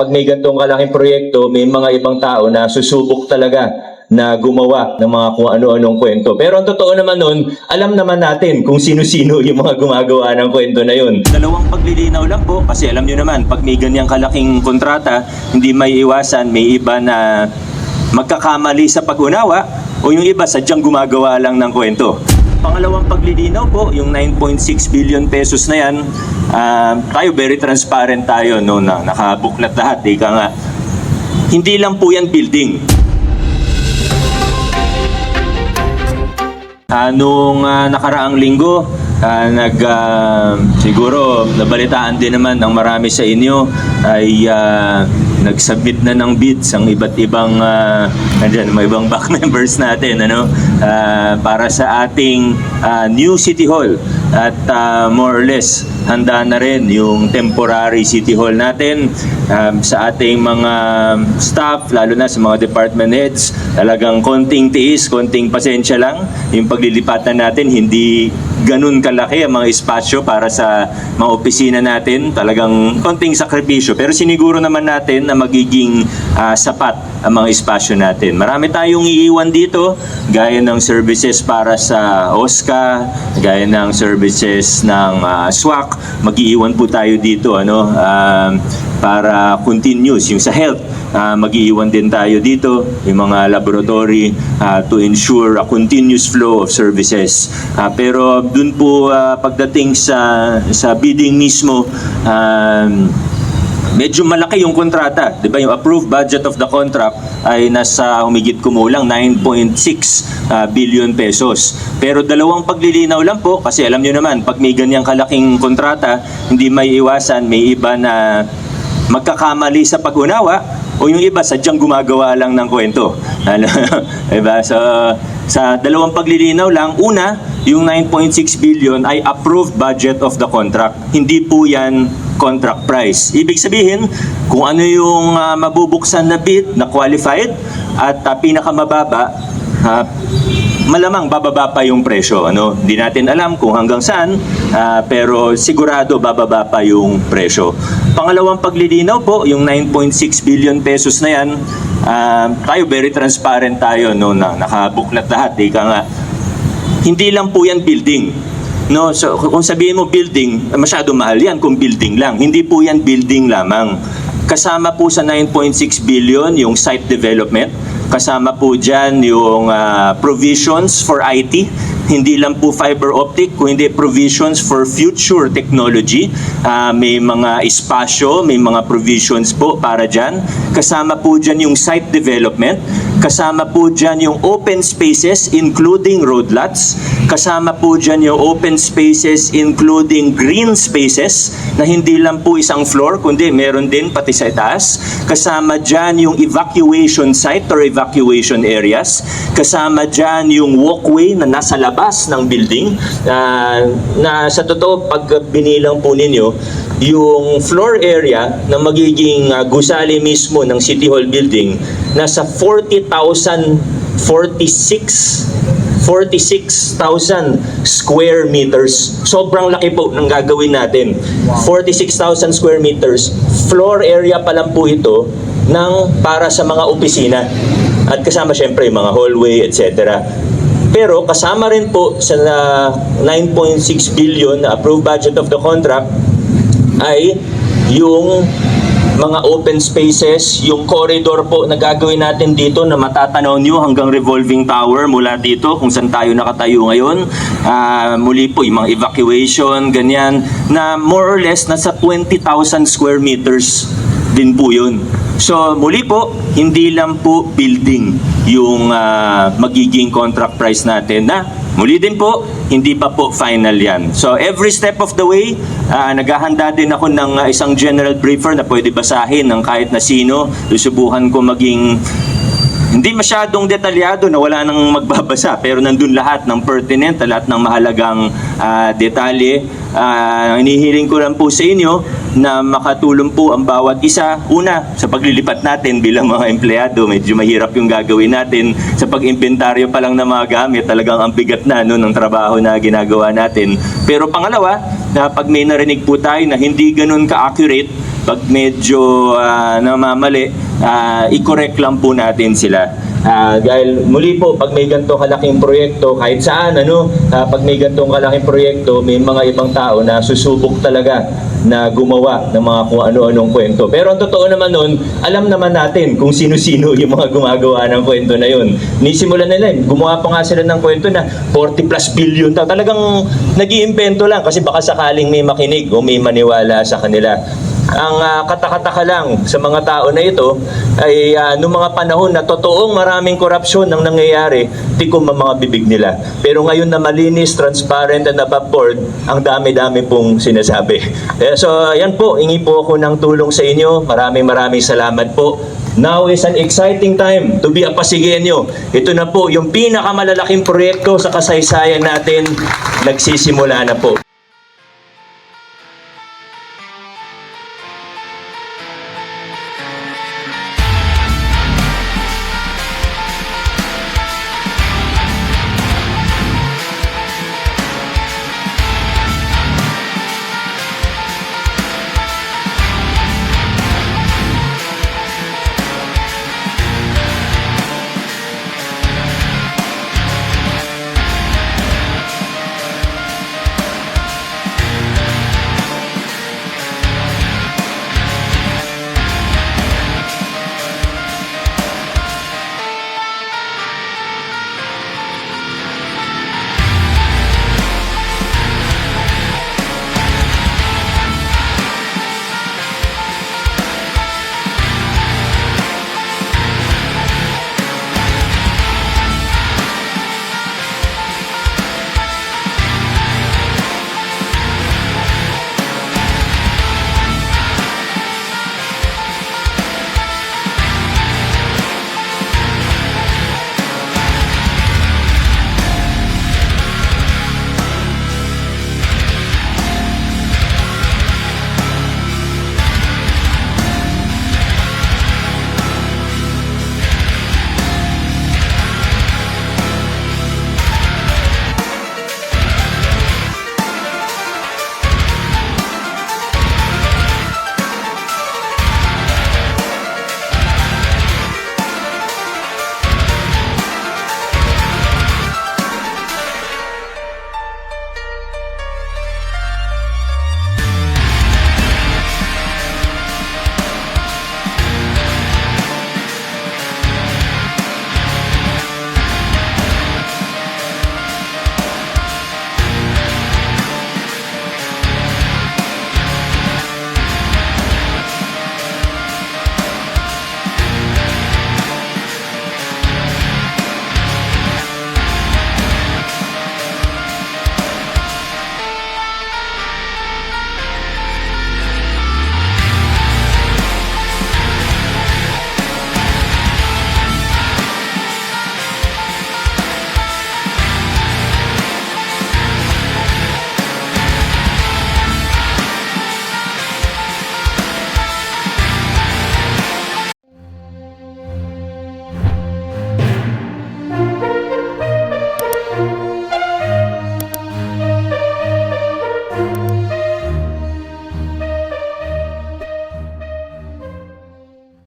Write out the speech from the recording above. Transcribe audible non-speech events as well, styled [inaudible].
pag may gantong kalaking proyekto, may mga ibang tao na susubok talaga na gumawa ng mga kung ano-anong kwento. Pero ang totoo naman nun, alam naman natin kung sino-sino yung mga gumagawa ng kwento na yun. Dalawang paglilinaw lang po, kasi alam nyo naman, pag may ganyang kalaking kontrata, hindi may iwasan, may iba na magkakamali sa pag-unawa o yung iba sadyang gumagawa lang ng kwento. Pangalawang paglilinaw po, yung 9.6 billion pesos na yan, ah, tayo very transparent tayo, no, na nakabuklat lahat, ika nga. Hindi lang po yan building. Ah, nung ah, nakaraang linggo, ah, nag ah, siguro nabalitaan din naman ng marami sa inyo ay ah, nag-submit na ng bids ang iba't ibang uh, andyan, mga ibang back [laughs] members natin ano ah, para sa ating ah, new city hall at ah, more or less handa na rin yung temporary city hall natin um, sa ating mga staff lalo na sa mga department heads. Talagang konting tiis konting pasensya lang yung paglilipatan natin. Hindi ganun kalaki ang mga espasyo para sa mga opisina natin. Talagang konting sakripisyo. Pero siniguro naman natin na magiging ah, sapat ang mga espasyo natin. Marami tayong iiwan dito gaya ng services para sa OSCA gaya ng services ng ah, SWAC mag-iiwan po tayo dito ano um, para continuous yung sa health ah, mag-iiwan din tayo dito yung mga laboratory ah, to ensure a continuous flow of services Ah, pero dun po ah, pagdating sa sa bidding mismo um, medyo malaki yung kontrata, 'di ba? Yung approved budget of the contract ay nasa humigit kumulang 9.6 ah, billion pesos. Pero dalawang paglilinaw lang po kasi alam niyo naman, pag may ganyang kalaking kontrata, hindi may iwasan, may iba na magkakamali sa pag-unawa o yung iba sadyang gumagawa lang ng kwento. Ano? [laughs] diba? So, sa dalawang paglilinaw lang, una, yung 9.6 billion ay approved budget of the contract. Hindi po yan contract price. Ibig sabihin, kung ano yung ah, mabubuksan na bid na qualified at ah, pinakamababa, ah, malamang bababa pa yung presyo. Ano? Hindi natin alam kung hanggang saan, ah, pero sigurado bababa pa yung presyo. Pangalawang paglilinaw po, yung 9.6 billion pesos na yan, ah, tayo very transparent tayo, no, na nakabuklat lahat, ika nga. Hindi lang po yan building. No, so kung sabihin mo building, masyado mahal yan kung building lang. Hindi po yan building lamang. Kasama po sa 9.6 billion yung site development. Kasama po dyan yung ah, provisions for IT. Hindi lang po fiber optic, kundi provisions for future technology. Ah, may mga espasyo, may mga provisions po para dyan. Kasama po dyan yung site development. Kasama po dyan yung open spaces including road lots. Kasama po dyan yung open spaces including green spaces na hindi lang po isang floor kundi meron din pati sa itaas. Kasama dyan yung evacuation site or evacuation areas. Kasama dyan yung walkway na nasa labas ng building ah, na sa totoo pag binilang po ninyo yung floor area na magiging ah, gusali mismo ng City Hall building nasa 40,000 46 46,000 square meters. Sobrang laki po ng gagawin natin. 46,000 square meters. Floor area pa lang po ito ng para sa mga opisina. At kasama syempre yung mga hallway, etc. Pero kasama rin po sa ah, 9.6 billion na approved budget of the contract ay yung mga open spaces, yung corridor po na gagawin natin dito na matatanaw nyo hanggang revolving tower mula dito kung saan tayo nakatayo ngayon. Ah, muli po yung mga evacuation, ganyan, na more or less nasa 20,000 square meters din po yun. So muli po, hindi lang po building yung ah, magiging contract price natin na muli din po, hindi pa po final yan. So every step of the way, ah, naghahanda din ako ng ah, isang general briefer na pwede basahin ng kahit na sino. Susubukan ko maging hindi masyadong detalyado na wala nang magbabasa pero nandun lahat ng pertinent, lahat ng mahalagang ah, detalye. Ah, inihiling ko lang po sa inyo na makatulong po ang bawat isa. Una, sa paglilipat natin bilang mga empleyado, medyo mahirap yung gagawin natin. Sa pag-inventaryo pa lang ng mga gamit, talagang ang bigat na no, ng trabaho na ginagawa natin. Pero pangalawa, na pag may narinig po tayo na hindi ganun ka-accurate pag medyo ah, namamali, ah, i-correct lang po natin sila. Ah, dahil muli po, pag may ganito kalaking proyekto, kahit saan, ano, ah, pag may ganitong kalaking proyekto, may mga ibang tao na susubok talaga na gumawa ng mga kung ano-anong kwento. Pero ang totoo naman nun, alam naman natin kung sino-sino [laughs] yung mga gumagawa ng kwento na yun. Nisimulan nila, gumawa pa nga sila ng kwento na 40 plus billion. Ta- Talagang nag iimbento lang kasi baka sakaling may makinig o may maniwala sa kanila. Ang ah, katakataka lang sa mga tao na ito ay uh, noong mga panahon na totoong maraming korupsyon ang nangyayari, tikom ang mga bibig nila. Pero ngayon na malinis, transparent and above board, ang dami-dami pong sinasabi. [laughs] Eh, so yan po, ingi po ako ng tulong sa inyo. Maraming maraming salamat po. Now is an exciting time to be a Pasigueño. Ito na po yung pinakamalalaking proyekto sa kasaysayan natin. Nagsisimula na po.